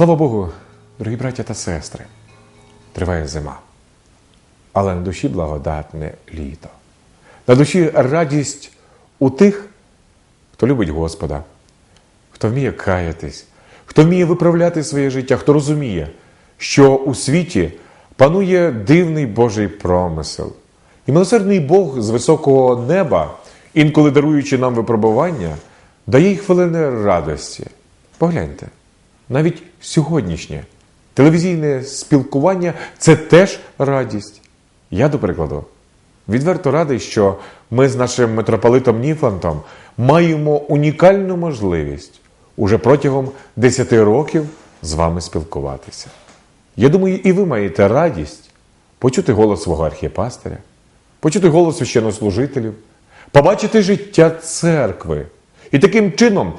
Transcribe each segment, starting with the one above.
Слава Богу, дорогі браття та сестри, триває зима, але на душі благодатне літо. На душі радість у тих, хто любить Господа, хто вміє каятись, хто вміє виправляти своє життя, хто розуміє, що у світі панує дивний Божий промисел. І милосердний Бог з високого неба, інколи даруючи нам випробування, дає й хвилини радості. Погляньте, навіть сьогоднішнє телевізійне спілкування це теж радість. Я, до прикладу, відверто радий, що ми з нашим митрополитом Ніфантом маємо унікальну можливість уже протягом 10 років з вами спілкуватися. Я думаю, і ви маєте радість почути голос свого архіпастиря, почути голос священнослужителів, побачити життя церкви і таким чином,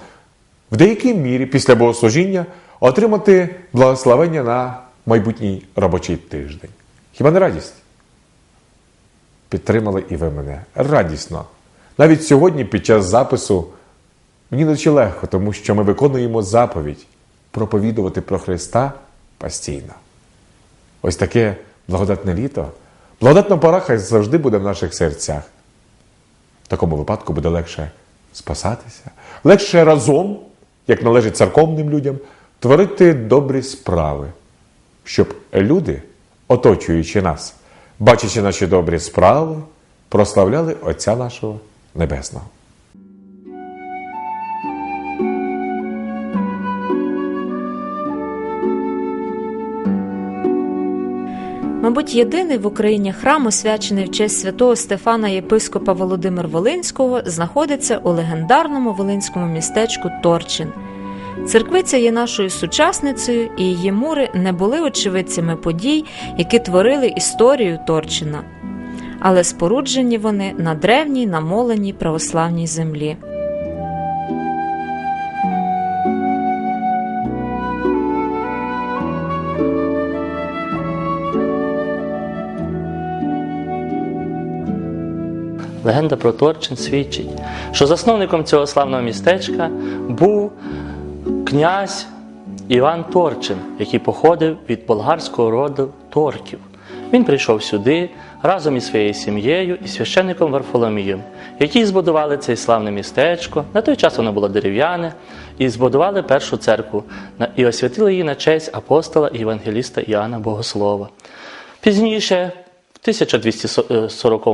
в деякій мірі після богослужіння, отримати благословення на майбутній робочий тиждень. Хіба не радість? Підтримали і ви мене радісно. Навіть сьогодні, під час запису, мені наче легко, тому що ми виконуємо заповідь проповідувати про Христа постійно. Ось таке благодатне літо, благодатна пора хай завжди буде в наших серцях. В такому випадку буде легше спасатися, легше разом, як належить церковним людям, творити добрі справи, щоб люди, оточуючи нас, бачачи наші добрі справи, прославляли Отця нашого Небесного. Мабуть, єдиний в Україні храм, освячений в честь святого Стефана єпископа Володимир Волинського, знаходиться у легендарному волинському містечку Торчин. Церквиця є нашою сучасницею, і її мури не були очевидцями подій, які творили історію Торчина. Але споруджені вони на древній намоленій православній землі. Легенда про Торчин свідчить, що засновником цього славного містечка був князь Іван Торчин, який походив від болгарського роду Торків. Він прийшов сюди разом із своєю сім'єю і священником Варфоломієм, які збудували це славне містечко. На той час воно було дерев'яне, і збудували першу церкву і освятили її на честь апостола і євангеліста Іоанна Богослова. Пізніше, в 1240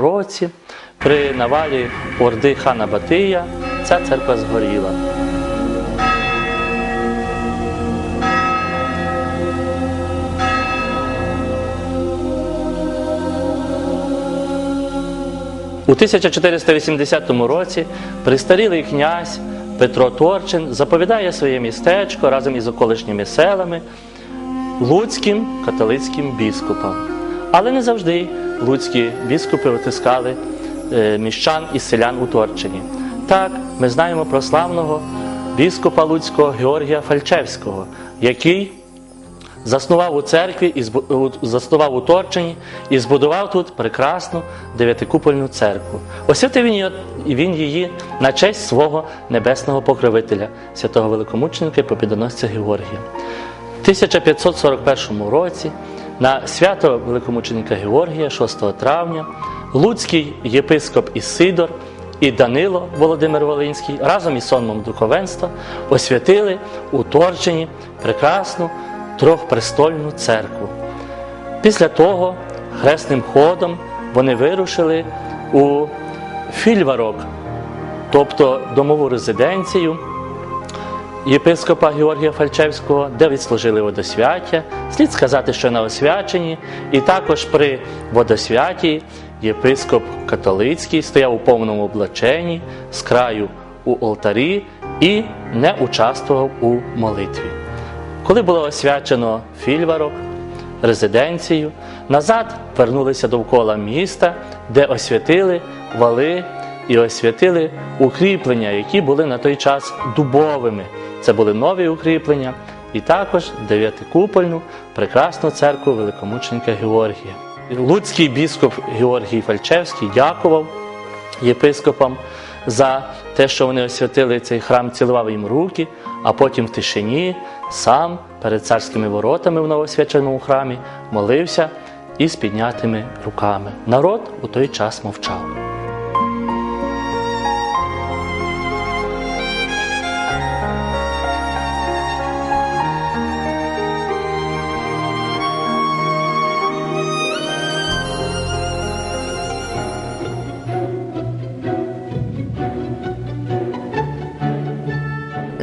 році, при навалі орди хана Батия, ця церква згоріла. У 1480 році престарілий князь Петро Торчин заповідає своє містечко разом із околишніми селами луцьким католицьким біскупам. Але не завжди луцькі біскупи отискали е, міщан і селян у Торчині. Так, ми знаємо про славного біскупа Луцького Георгія Фальчевського, який заснував у церкві і заснував у Торчині і збудував тут прекрасну дев'ятикупольну церкву. Освятив він її на честь свого небесного покровителя, святого великомученика і побідоносця Георгія. В 1541 році на свято великомученика Георгія, 6 травня, Луцький єпископ Ісидор і Данило Володимир Волинський разом із сонмом духовенства освятили у Торчині прекрасну трьохпрестольну церкву. Після того хресним ходом вони вирушили у Фільварок, тобто домову резиденцію єпископа Георгія Фальчевського, де відслужили водосвяття. Слід сказати, що на освяченні, і також при водосвяті єпископ католицький стояв у повному облаченні з краю у алтарі і не участвував у молитві. Коли було освячено фільварок, резиденцію, назад вернулися довкола міста, де освятили вали і освятили укріплення, які були на той час дубовими. Це були нові укріплення, і також дев'ятикупольну прекрасну церкву великомученика Георгія. Луцький біскуп Георгій Фальчевський дякував єпископам за те, що вони освятили цей храм, цілував їм руки, а потім в тишині сам перед царськими воротами в новосвяченому храмі молився із піднятими руками. Народ у той час мовчав.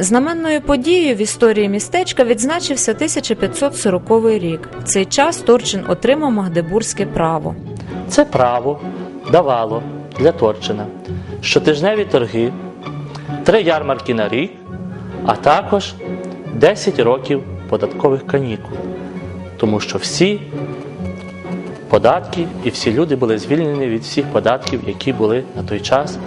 Знаменною подією в історії містечка відзначився 1540 рік. В цей час Торчин отримав Магдебурзьке право. Це право давало для Торчина щотижневі торги, три ярмарки на рік, а також 10 років податкових канікул, тому що всі податки і всі люди були звільнені від всіх податків, які були на той час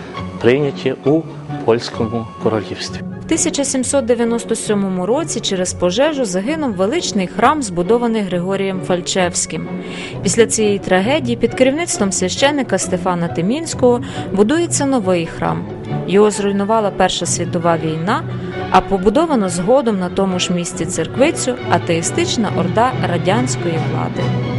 прийняті у польському королівстві. В 1797 році через пожежу загинув величний храм, збудований Григорієм Фальчевським. Після цієї трагедії під керівництвом священника Стефана Тимінського будується новий храм. Його зруйнувала Перша світова війна, а побудовано згодом на тому ж місці церквицю атеїстична орда радянської влади.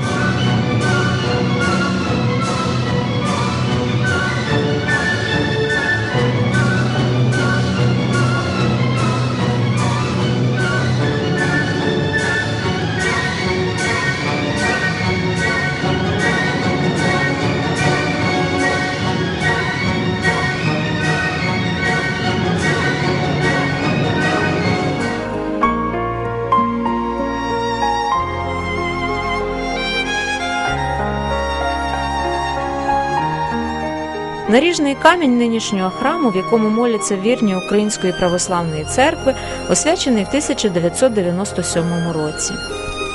Наріжний камінь нинішнього храму, в якому моляться вірні Української православної церкви, освячений в 1997 році.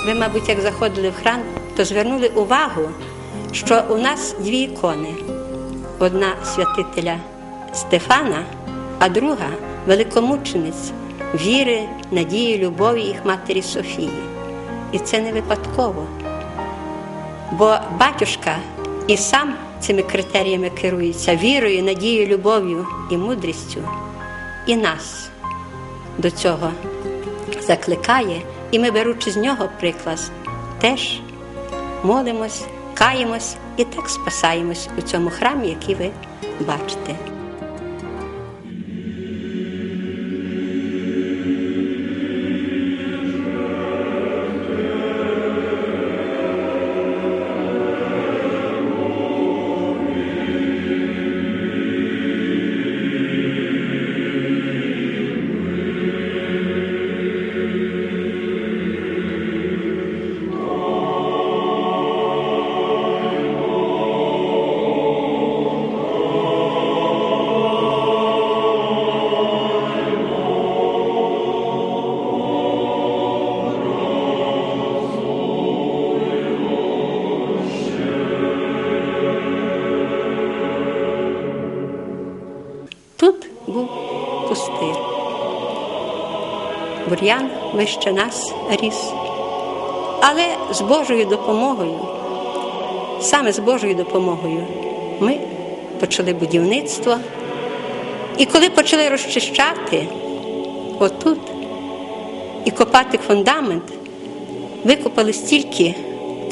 Ви, мабуть, як заходили в храм, то звернули увагу, що у нас дві ікони: одна святителя Стефана, а друга великомучениць віри, надії, любові їх матері Софії. І це не випадково. Бо батюшка і сам цими критеріями керується вірою, надією, любов'ю і мудрістю, і нас до цього закликає, і ми, беручи з нього приклад, теж молимось, каємось і так спасаємось у цьому храмі, який ви бачите. Вище нас ріс. Але з Божою допомогою, саме з Божою допомогою, ми почали будівництво. І коли почали розчищати отут і копати фундамент, викопали стільки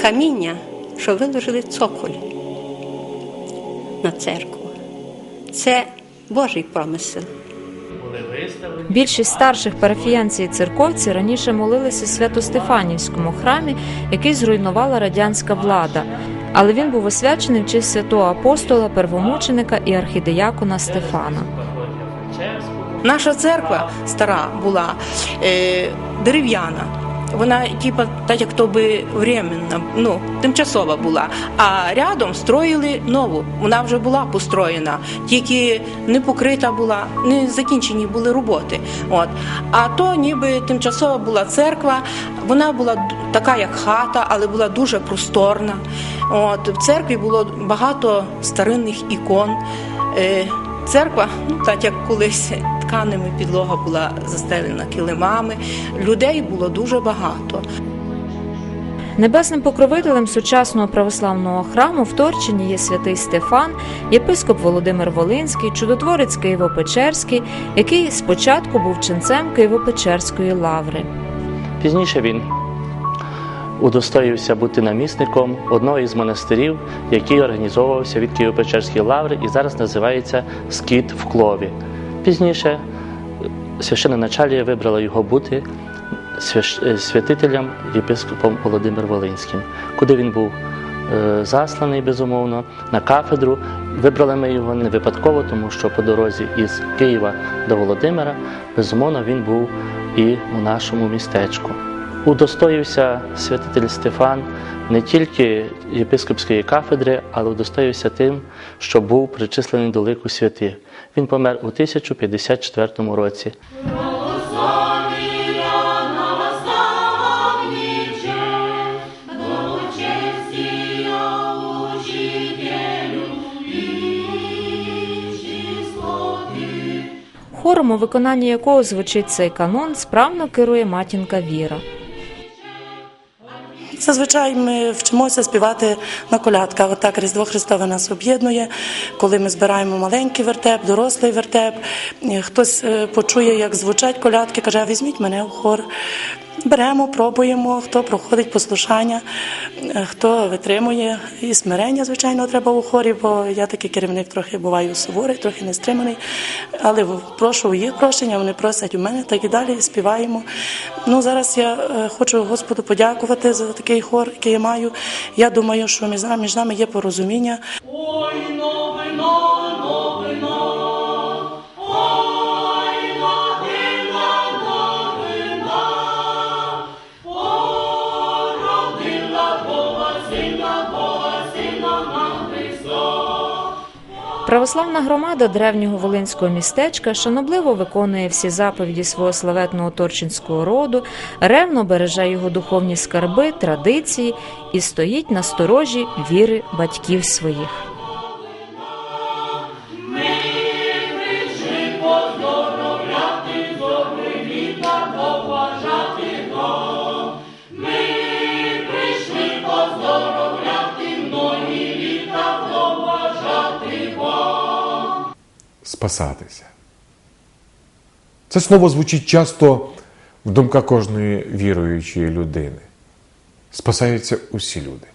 каміння, що виложили цоколь на церкву. Це Божий промисел. Більшість старших парафіянці і церковці раніше молилися Свято-Стефанівському храмі, який зруйнувала радянська влада. Але він був освячений в честь святого апостола, первомученика і архідеякона Стефана. Наша церква стара була е, дерев'яна. Вона, типа, так як то би временна, ну, тимчасова була. А рядом строїли нову. Вона вже була построєна, тільки не покрита була, не закінчені були роботи. От. А то ніби тимчасова була церква, вона була така, як хата, але була дуже просторна. От. В церкві було багато старинних ікон. Е, Церква, ну так як колись тканими підлога була застелена килимами, людей було дуже багато. Небесним покровителем сучасного православного храму в Торчині є святий Стефан, єпископ Володимир Волинський, чудотворець Києво-Печерський, який спочатку був ченцем Києво-Печерської лаври. Пізніше він удостоївся бути намісником одного із монастирів, який організовувався від Києво-Печерської лаври і зараз називається Скіт в Клові. Пізніше священноначалія вибрала його бути е, святителем єпископом Володимир Волинським, куди він був е, засланий, безумовно, на кафедру. Вибрали ми його не випадково, тому що по дорозі із Києва до Володимира, безумовно, він був і у нашому містечку. Удостоївся святитель Стефан не тільки єпископської кафедри, але удостоївся тим, що був причислений до лику святих. Він помер у 1054 році. Хором, у виконанні якого звучить цей канон, справно керує матінка Віра. Зазвичай ми вчимося співати на колядках. Отак Різдво Христове нас об'єднує, коли ми збираємо маленький вертеп, дорослий вертеп. Е, Хтось е, почує, як звучать колядки, каже, візьміть мене в хор. Беремо, пробуємо, хто проходить послушання, е, хто витримує. І смирення, звичайно, треба у хорі, бо я такий керівник трохи буваю суворий, трохи нестриманий. Але прошу їх прощення, вони просять у мене, так і далі співаємо. Ну, зараз я е, хочу Господу подякувати за такий хор, який я маю. Я думаю, що між нами є порозуміння. Православна громада древнього волинського містечка шанобливо виконує всі заповіді свого славетного торчинського роду, ревно береже його духовні скарби, традиції і стоїть на сторожі віри батьків своїх. Спасатися. Це слово звучить часто в думках кожної віруючої людини. Спасаються усі люди.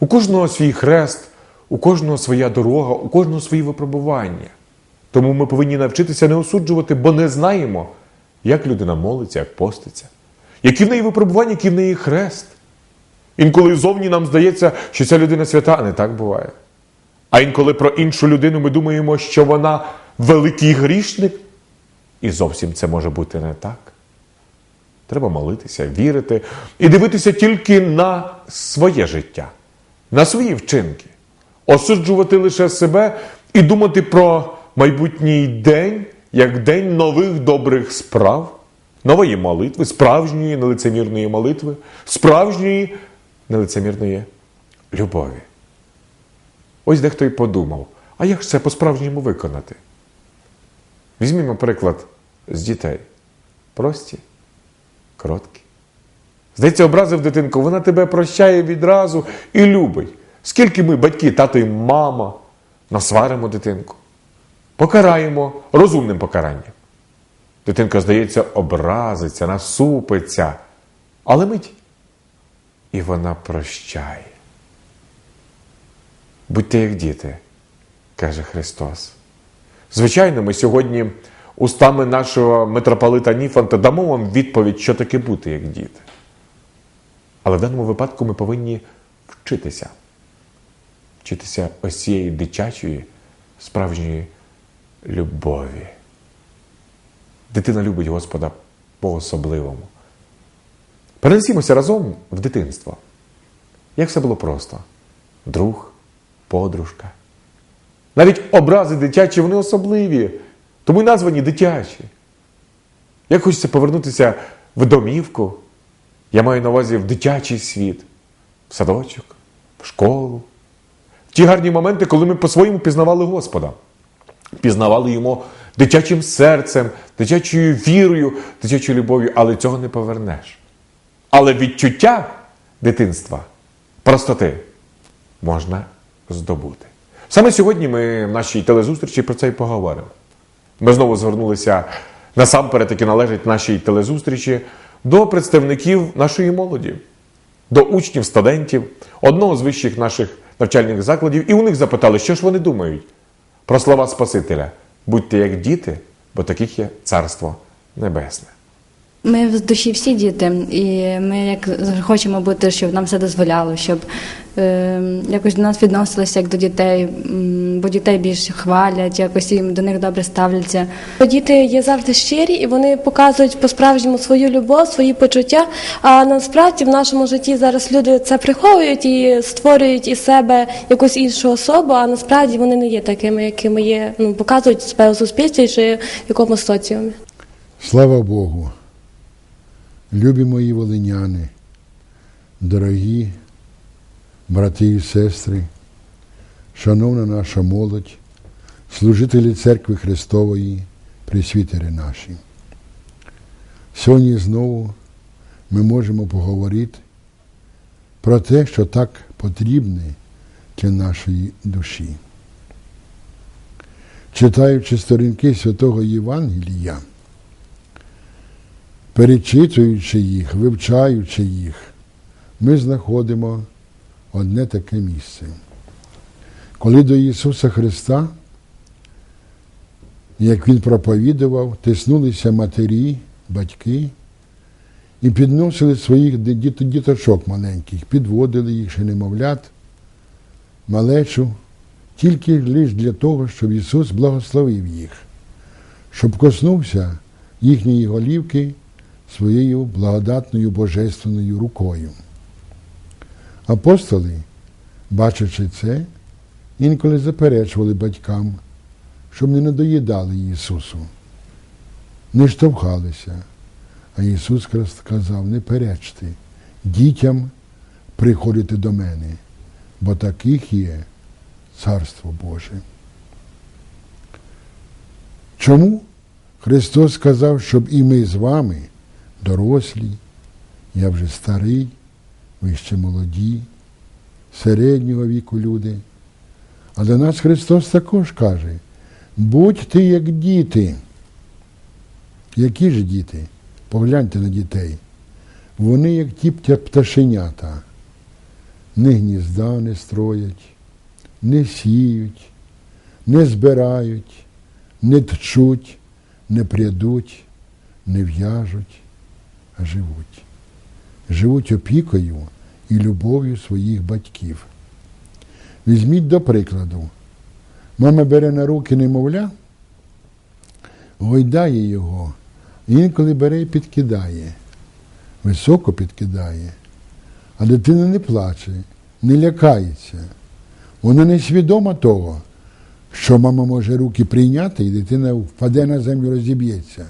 У кожного свій хрест, у кожного своя дорога, у кожного свої випробування. Тому ми повинні навчитися не осуджувати, бо не знаємо, як людина молиться, як поститься, які в неї випробування, який в неї хрест. Інколи зовні нам здається, що ця людина свята, а не так буває. А інколи про іншу людину ми думаємо, що вона великий грішник, і зовсім це може бути не так. Треба молитися, вірити і дивитися тільки на своє життя, на свої вчинки, осуджувати лише себе і думати про майбутній день як день нових добрих справ, нової молитви, справжньої нелицемірної молитви, справжньої нелицемірної любові. Ось дехто й подумав, а як ж це по-справжньому виконати? Візьмімо приклад з дітей. Прості, кроткі. Здається, образив дитинку, вона тебе прощає відразу і любить. Скільки ми, батьки, тато і мама, насваримо дитинку, покараємо розумним покаранням. Дитинка, здається, образиться, насупиться, але мить. І вона прощає. Будьте як діти, каже Христос. Звичайно, ми сьогодні устами нашого митрополита Ніфанта дамо вам відповідь, що таке бути як діти. Але в даному випадку ми повинні вчитися. Вчитися ось цієї дитячої, справжньої любові. Дитина любить Господа по-особливому. Перенесімося разом в дитинство. Як все було просто: друг, подружка. Навіть образи дитячі, вони особливі, тому й названі дитячі. Як хочеться повернутися в домівку, я маю на увазі в дитячий світ, в садочок, в школу. В ті гарні моменти, коли ми по-своєму пізнавали Господа, пізнавали йому дитячим серцем, дитячою вірою, дитячою любов'ю, але цього не повернеш. Але відчуття дитинства, простоти можна здобути. Саме сьогодні ми в нашій телезустрічі про це і поговоримо. Ми знову звернулися насамперед, які належать нашій телезустрічі, до представників нашої молоді, до учнів, студентів одного з вищих наших навчальних закладів, і у них запитали, що ж вони думають про слова Спасителя. Будьте як діти, бо таких є Царство Небесне. Ми в душі всі діти, і ми як хочемо бути, щоб нам все дозволяло, щоб е, якось до нас відносилися як до дітей, бо дітей більше хвалять, якось їм до них добре ставляться. Діти є завжди щирі і вони показують по-справжньому свою любов, свої почуття. А насправді в нашому житті зараз люди це приховують і створюють із себе якусь іншу особу, а насправді вони не є такими, якими є, ну показують себе у суспільстві чи в якомусь соціумі. Слава Богу! Любі мої волиняни, дорогі брати і сестри, шановна наша молодь, служителі Церкви Христової, присвітери наші. Сьогодні знову ми можемо поговорити про те, що так потрібне для нашої душі. Читаючи сторінки святого Євангелія, перечитуючи їх, вивчаючи їх, ми знаходимо одне таке місце. Коли до Ісуса Христа, як Він проповідував, тиснулися матері, батьки і підносили своїх діточок маленьких, підводили їх ще немовлят, малечу, тільки лише для того, щоб Ісус благословив їх, щоб коснувся їхньої голівки своєю благодатною божественною рукою. Апостоли, бачачи це, інколи заперечували батькам, щоб не надоїдали Ісусу, не штовхалися. А Ісус Христ сказав, не перечте дітям приходити до мене, бо таких є Царство Боже. Чому Христос сказав, щоб і ми з вами, дорослі, я вже старий, ви ще молоді, середнього віку люди. А до нас Христос також каже, будьте як діти. Які ж діти? Погляньте на дітей. Вони як ті пташенята, не гнізда не строять, не сіють, не збирають, не тчуть, не прядуть, не в'яжуть, живуть. Живуть опікою і любов'ю своїх батьків. Візьміть до прикладу. Мама бере на руки немовля, гойдає його, інколи бере і підкидає, високо підкидає, а дитина не плаче, не лякається. Вона не свідома того, що мама може руки прийняти, і дитина впаде на землю, розіб'ється.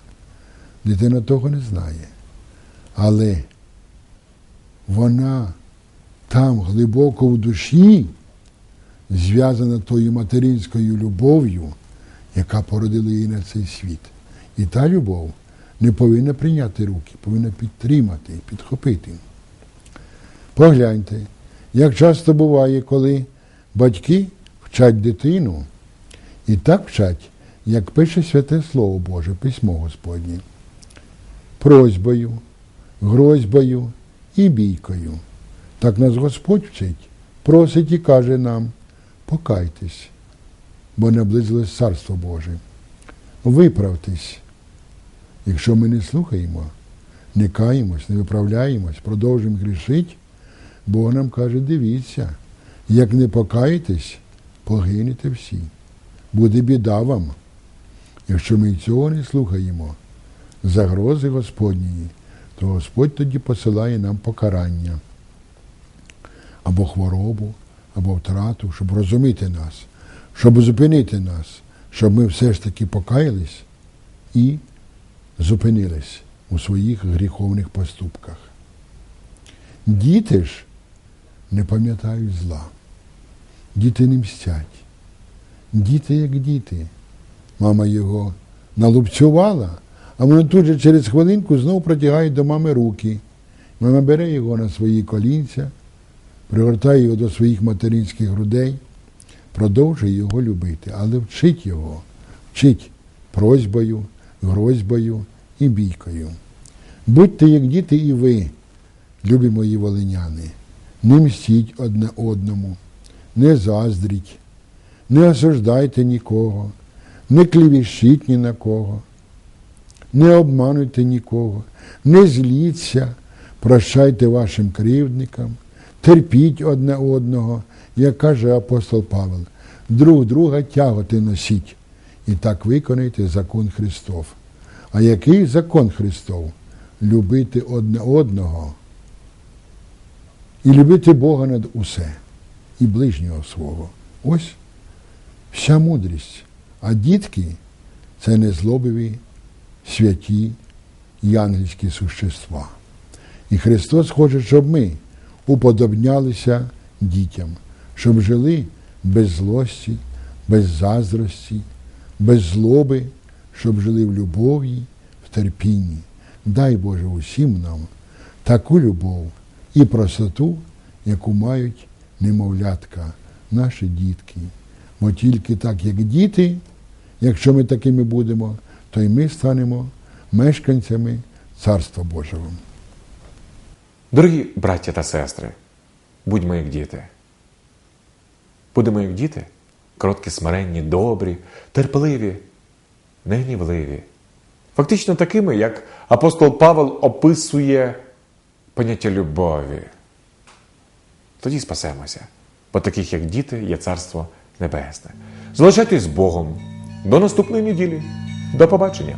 Дитина того не знає. Але вона там глибоко в душі зв'язана тою материнською любов'ю, яка породила її на цей світ. І та любов не повинна прийняти руки, повинна підтримати, підхопити. Погляньте, як часто буває, коли батьки вчать дитину і так вчать, як пише Святе Слово Боже, письмо Господнє, просьбою, грозьбою і бійкою. Так нас Господь вчить, просить і каже нам, покайтесь, бо наблизилось Царство Боже. Виправтесь. Якщо ми не слухаємо, не каємось, не виправляємось, продовжуємо грішити, Бог нам каже, дивіться, як не покаєтесь, погинете всі. Буде біда вам. Якщо ми цього не слухаємо, загрози Господньої, то Господь тоді посилає нам покарання або хворобу, або втрату, щоб розуміти нас, щоб зупинити нас, щоб ми все ж таки покаялись і зупинились у своїх гріховних поступках. Діти ж не пам'ятають зла, діти не мстять. Діти як діти. Мама його налупцювала, а воно тут же через хвилинку знову протягає до мами руки. Вона бере його на свої колінця, пригортає його до своїх материнських грудей, продовжує його любити, але вчить його, вчить просьбою, грозьбою і бійкою. Будьте, як діти, і ви, любі мої волиняни, не мстіть одне одному, не заздріть, не осуждайте нікого, не клівішіть ні на кого, не обмануйте нікого, не зліться, прощайте вашим кривдникам, терпіть одне одного, як каже апостол Павел, друг друга тяготи носіть, і так виконайте закон Христов. А який закон Христов? Любити одне одного і любити Бога над усе, і ближнього свого. Ось вся мудрість. А дітки це незлобиві, святі і ангельські существа. І Христос хоче, щоб ми уподобнялися дітям, щоб жили без злості, без заздрості, без злоби, щоб жили в любові, в терпінні. Дай Боже усім нам таку любов і простоту, яку мають немовлятка, наші дітки. Бо тільки так, як діти, якщо ми такими будемо, то й ми станемо мешканцями Царства Божого. Дорогі браття та сестри, будьмо як діти. Будемо як діти, короткі, смиренні, добрі, терпеливі, негнівливі. Фактично такими, як апостол Павел описує поняття любові. Тоді спасемося, бо таких, як діти, є Царство Небесне. Залишайтесь з Богом. До наступної неділі. До побачення!